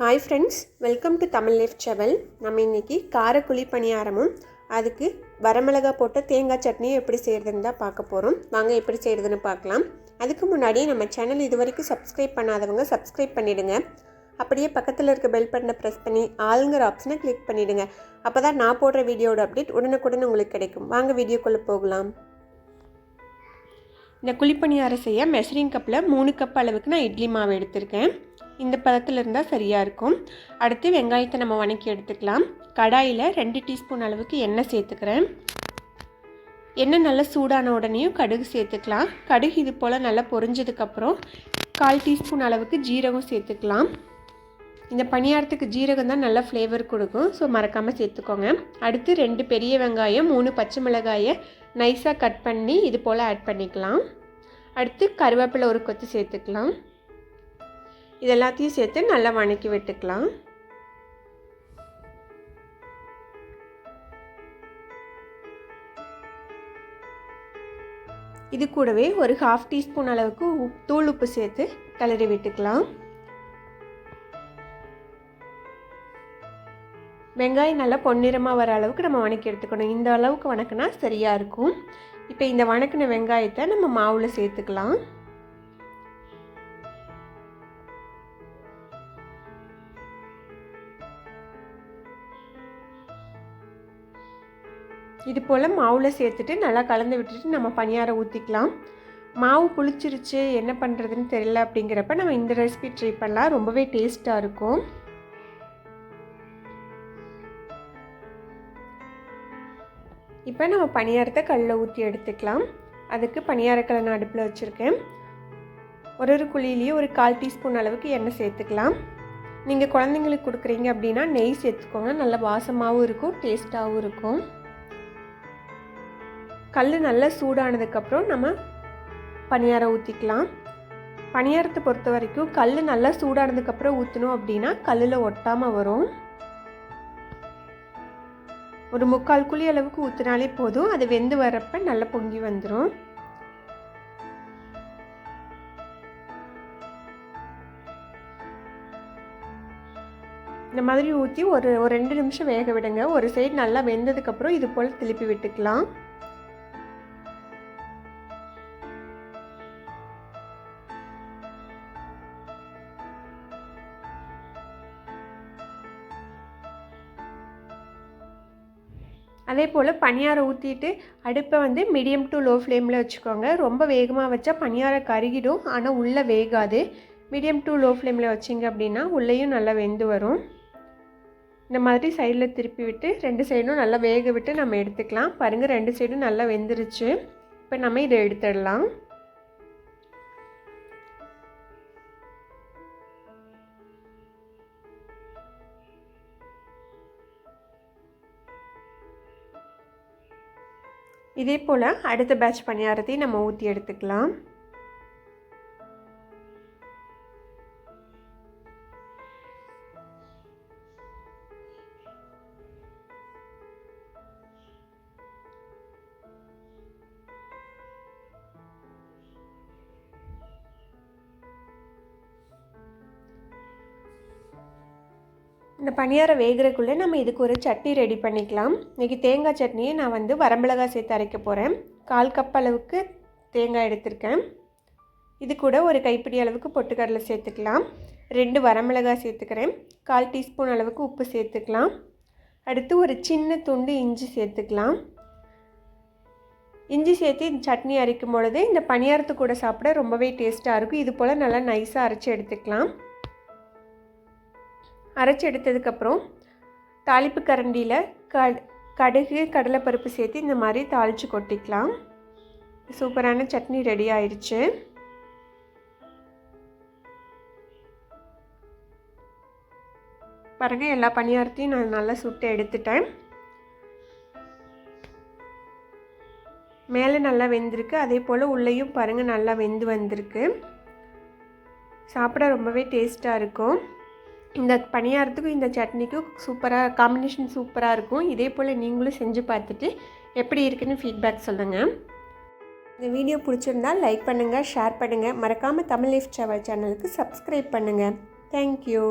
Hi friends welcome to Tamil life Seval நம்ம இன்றைக்கி கார குழி பணியாரமும் அதுக்கு வரமிளகா போட்ட தேங்காய் சட்னியும் எப்படி செய்கிறதுன்னு தான் பார்க்க போகிறோம் வாங்க எப்படி செய்கிறதுன்னு பார்க்கலாம். அதுக்கு முன்னாடி நம்ம சேனல் இது வரைக்கும் சப்ஸ்கிரைப் பண்ணாதவங்க சப்ஸ்கிரைப் பண்ணிவிடுங்க அப்படியே பக்கத்தில் இருக்க பெல் பட்டனை ப்ரெஸ் பண்ணி ஆளுங்கிற ஆப்ஷனை கிளிக் பண்ணிவிடுங்க அப்போ தான் நான் போடுற வீடியோட அப்டேட் உடனுக்குடன் உங்களுக்கு கிடைக்கும். வாங்க வீடியோக்குள்ளே போகலாம். இந்த குழிப்பணியாரம் செய்ய மெஷரிங் கப்பில் மூணு கப் அளவுக்கு நான் இட்லி மாவு எடுத்திருக்கேன். இந்த பதத்தில் இருந்தால் சரியாக இருக்கும். அடுத்து வெங்காயத்தை நம்ம வணக்கி எடுத்துக்கலாம். கடாயில் ரெண்டு டீஸ்பூன் அளவுக்கு எண்ணெய் சேர்த்துக்கிறேன். எண்ணெய் நல்லா சூடான உடனேயும் கடுகு சேர்த்துக்கலாம். கடுகு இது போல் நல்லா பொரிஞ்சதுக்கப்புறம் கால் டீஸ்பூன் அளவுக்கு ஜீரகம் சேர்த்துக்கலாம். இந்த பணியாரத்துக்கு ஜீரகம் தான் நல்லா ஃப்ளேவர் கொடுக்கும். ஸோ மறக்காமல் சேர்த்துக்கோங்க. அடுத்து ரெண்டு பெரிய வெங்காயம் மூணு பச்சை மிளகாயை நைஸாக கட் பண்ணி இது போல் ஆட் பண்ணிக்கலாம். அடுத்து கருவேப்பிலை ஒரு கொத்து சேர்த்துக்கலாம். இது எல்லாத்தையும் சேர்த்து நல்லா வணக்கி விட்டுக்கலாம். இது கூடவே ஒரு ஹாஃப் டீஸ்பூன் அளவுக்கு உப் தூள் உப்பு சேர்த்து கிளறி விட்டுக்கலாம். வெங்காயம் நல்லா பொன்னிறமாக வர அளவுக்கு நம்ம வணக்கி எடுத்துக்கணும். இந்த அளவுக்கு வணக்கினா சரியாக இருக்கும். இப்போ இந்த வணக்கின வெங்காயத்தை நம்ம மாவில் சேர்த்துக்கலாம். இது போல் மாவில் சேர்த்துட்டு நல்லா கலந்து விட்டுட்டு நம்ம பணியாரம் ஊற்றிக்கலாம் மாவு புளிச்சிருச்சு என்ன பண்ணுறதுன்னு தெரியல அப்படிங்கிறப்ப நம்ம இந்த ரெசிபி ட்ரை பண்ணலாம். ரொம்பவே டேஸ்ட்டாக இருக்கும். இப்போ நம்ம பணியாரத்தை கல்லில் ஊற்றி எடுத்துக்கலாம். அதுக்கு பணியாரக்கலை நான் அடுப்பில் வச்சுருக்கேன். ஒரு ஒரு குழியிலையும் ஒரு கால் டீஸ்பூன் அளவுக்கு எண்ணெய் சேர்த்துக்கலாம். நீங்கள் குழந்தைங்களுக்கு கொடுக்குறீங்க அப்படின்னா நெய் சேர்த்துக்கோங்க. நல்ல வாசமாகவும் இருக்கும் டேஸ்ட்டாகவும் இருக்கும். கல் நல்லா சூடானதுக்கப்புறம் நம்ம பணியாரம் ஊற்றிக்கலாம் பணியாரத்தை பொறுத்த வரைக்கும் கல் நல்லா சூடானதுக்கப்புறம் ஊற்றணும் அப்படின்னா கல்லில் ஒட்டாமல் வரும். ஒரு முக்கால் குழி அளவுக்கு ஊற்றினாலே போதும். அது வெந்து வரப்போ நல்லா பொங்கி வந்துடும் இந்த மாதிரி ஊற்றி ஒரு ஒரு ரெண்டு நிமிஷம் வேக விடுங்க. ஒரு சைடு நல்லா வெந்ததுக்கப்புறம் இது போல் திருப்பி விட்டுக்கலாம். அதே போல் பனியாரம் ஊற்றிட்டு அடுப்பை வந்து மீடியம் டு லோ ஃப்ளேமில் வச்சுக்கோங்க. ரொம்ப வேகமாக வச்சா பனியாரம் கருகிடும். ஆனால் உள்ளே வேகாது. மீடியம் டு லோ ஃப்ளேமில் வச்சிங்க அப்படின்னா உள்ளேயும் நல்லா வெந்து வரும். இந்த மாதிரி சைடில் திருப்பி விட்டு ரெண்டு சைடும் நல்லா வேக விட்டு நம்ம எடுத்துக்கலாம். பாருங்கள் ரெண்டு சைடும் நல்லா வெந்துருச்சு. இப்போ நம்ம இதை எடுத்துடலாம். இதே போல் அடுத்த பேட்ச் பணியாரத்தையும் நம்ம ஊற்றி எடுத்துக்கலாம். இந்த பணியாரம் வேகிறக்குள்ளே நம்ம இதுக்கு ஒரு சட்னி ரெடி பண்ணிக்கலாம். இன்றைக்கி தேங்காய் சட்னியை நான் வந்து வரமிளகாய் சேர்த்து அரைக்க போகிறேன் கால் கப் அளவுக்கு தேங்காய் எடுத்திருக்கேன். இது கூட ஒரு கைப்பிடி அளவுக்கு பொட்டுக்கடலை சேர்த்துக்கலாம். ரெண்டு வரமிளகாய் சேர்த்துக்கிறேன். கால் டீஸ்பூன் அளவுக்கு உப்பு சேர்த்துக்கலாம். அடுத்து ஒரு சின்ன துண்டு இஞ்சி சேர்த்துக்கலாம். இஞ்சி சேர்த்து இந்த சட்னி அரைக்கும் பொழுது இந்த பணியாரத்து கூட சாப்பிட ரொம்பவே டேஸ்ட்டாக இருக்கும். இது போல் நல்லா நைஸாக அரைச்சி எடுத்துக்கலாம். அரைச்சி எடுத்ததுக்கப்புறம் தாளிப்பு கரண்டியில் க கடுகு கடலைப்பருப்பு சேர்த்து இந்த மாதிரி தாளித்து கொட்டிக்கலாம். சூப்பரான சட்னி ரெடி ஆயிடுச்சு பாருங்கள் எல்லா பணியாரத்தையும் நான் நல்லா சுட்டு எடுத்துட்டேன். மேலே நல்லா வெந்திருக்கு. அதே போல் உள்ளேயும் பாருங்கள் நல்லா வெந்து வந்திருக்கு. சாப்பிட ரொம்பவே டேஸ்ட்டாக இருக்கும். இந்த பணியாரத்துக்கும் இந்த சட்னிக்கும் சூப்பராக காம்பினேஷன் சூப்பராக இருக்கும். இதே போல் நீங்களும் செஞ்சு பார்த்துட்டு எப்படி இருக்குன்னு ஃபீட்பேக் சொல்லுங்கள் இந்த வீடியோ பிடிச்சிருந்தால் லைக் பண்ணுங்கள் ஷேர் பண்ணுங்கள் மறக்காமல் தமிழ் லைஃப் சேனலுக்கு சப்ஸ்கிரைப் பண்ணுங்கள் தேங்க்யூ